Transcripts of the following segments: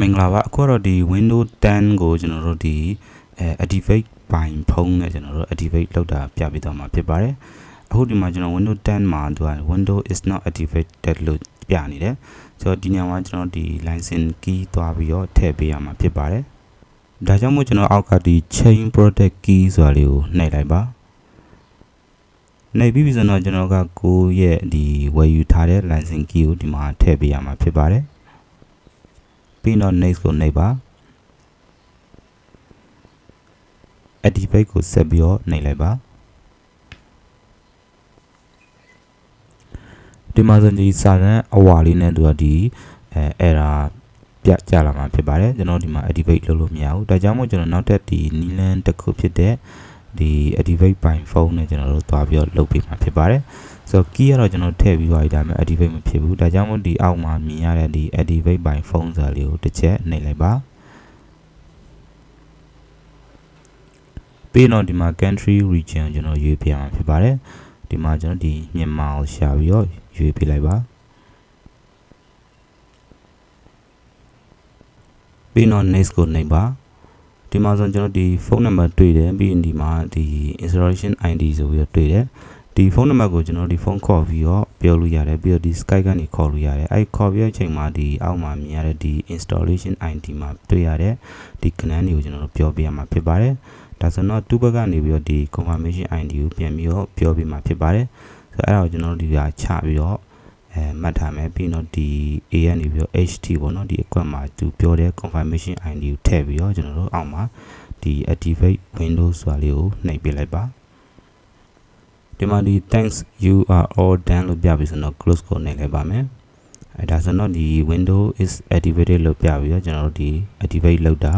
မင်္ဂလာပါအခုကတော့ဒီ Windows 10ကိုကျွန်တော်တို့ဒီအဲ activate ပိုင်ဖုန်းနဲ့ကျွန်တော်တို့ activate လုပ်တာပြပြီးတော့မှာဖြစ်ပါတယ်အခုဒီမှာကျွန်တော် Windows 10မှာသူက Windows is not activated လို့ပြနေတယ်ဆိုတော့ဒီညမှာကျွန်တော်ဒီ license key သွားပြီးတော့ထည့်ပေးရမှာဖြစ်ပါတယ်ဒါကြောင့်မို့ကျွန်တော်အောက်ကဒီ chain protect key ဆိုတာလေးကိုနှိပ်လိုက်ပါနှိပ်ပြီးပြီဆိုတော့ကျွန်တော်ကကိုယ့်ရဲ့ဒီဝယ်ယူထားတဲ့ license key ကိုဒီမှာထည့်ပေးရမှာဖြစ်ပါတယ် ပြီးတော့ next ကိုနှိပ်ပါ activate ကိုဆက်ပြီးတော့နှိပ်လိုက်ပါဒီမှာဆိုဒီစာတန်းအဝါလေးနဲ့သူကဒီအဲ error ပြကြလာမှာဖြစ်ပါတယ်ကျွန်တော်ဒီမှာ activate လုပ်လို့မရဘူးဒါကြောင့်မို့ကျွန်တော်နောက်ထပ်ဒီ Nilan တစ်ခုဖြစ်တဲ့ ဒီ activate ပိုင်ဖုန်းနဲ့ကျွန်တော်တို့သွားပြီးတော့လုပ်ပေးမှာဖြစ်ပါတယ်ဆိုတော့ key ကတော့ကျွန်တော်ထည့်ပြီးသွားပြီဒါပေမဲ့ activate မဖြစ်ဘူးဒါကြောင့်မို့ဒီအောက်မှာမြင်ရတဲ့ဒီ activate ပိုင်ဖုန်းဆိုတာလေးကိုတစ်ချက်နှိပ်လိုက်ပါပြီးတော့ဒီမှာ country region ကျွန်တော်ရွေးပြရမှာဖြစ်ပါတယ်ဒီမှာကျွန်တော်ဒီမြန်မာကိုရှာပြီးတော့ရွေးပြလိုက်ပါပြီးတော့ next ကိုနှိပ်ပါ ဒီမှာဆိုကျွန်တော်ဒီဖုန်းနံပါတ်တွေ့တယ်ပြီးရင်ဒီမှာဒီ installation ID ဆိုပြီးတော့တွေ့တယ်ဒီဖုန်းနံပါတ်ကိုကျွန်တော်ဒီဖုန်းခေါ်ပြီးတော့ပြောလို့ရတယ်ပြီးတော့ဒီ Skype ကနေခေါ်လို့ရတယ်အဲ့ခေါ်ပြတဲ့အချိန်မှာဒီအောက်မှာမြင်ရတဲ့ဒီ installation ID မှာတွေ့ရတဲ့ဒီကဏ္ဍတွေကိုကျွန်တော်တို့ပြောပြရမှာဖြစ်ပါတယ်ဒါဆိုတော့တူဘက်ကနေပြီးတော့ဒီ confirmation ID ကိုပြန်ပြီးတော့ပြောပြမှာဖြစ်ပါတယ်ဆိုတော့အဲ့ဒါကိုကျွန်တော်တို့ဒီကချပြီးတော့ အဲမှတ်ထားမယ်ပြီးတော့ဒီ A ကနေပြီးတော့ HT ပေါ့နော်ဒီအကွက်မှာသူပြောတဲ့ confirmation ID ကိုထည့်ပြီးတော့ကျွန်တော်တို့အောက်မှာဒီ activate windows ဆိုတာလေးကိုနှိပ်ပြလိုက်ပါဒီမှာဒီ thanks you are all done လို့ပြပြီးဆိုတော့ close ကိုနှိပ်လိုက်ပါမယ်အဲဒါဆိုတော့ဒီ window is activated လို့ပြပြီးတော့ကျွန်တော်တို့ဒီ activate လုပ်တာ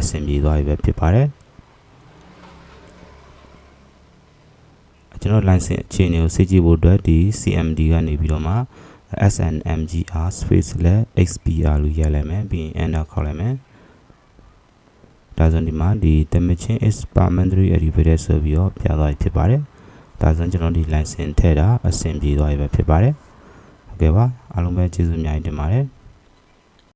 အဆင်ပြေသွားပြီပဲဖြစ်ပါတယ် ကျွန်တော် license အခြေအနေကိုစစ်ကြည့်ဖို့အတွက်ဒီ CMD ကနေပြီးတော့မှ SNMGR space လဲ XPR လို့ရိုက်လိုက်မယ်ပြီးရင် enter ခေါက်လိုက်မယ်ဒါဆိုဒီမှာဒီ the machine is permanently activated ဆိုပြီးတော့ပြသွားပြီဖြစ်ပါတယ်ဒါဆိုကျွန်တော်ဒီ license ထည့်တာအဆင်ပြေသွားပြီပဲဖြစ်ပါတယ်ဟုတ်ကဲ့ပါအားလုံးပဲကျေးဇူးအများကြီးတင်ပါတယ်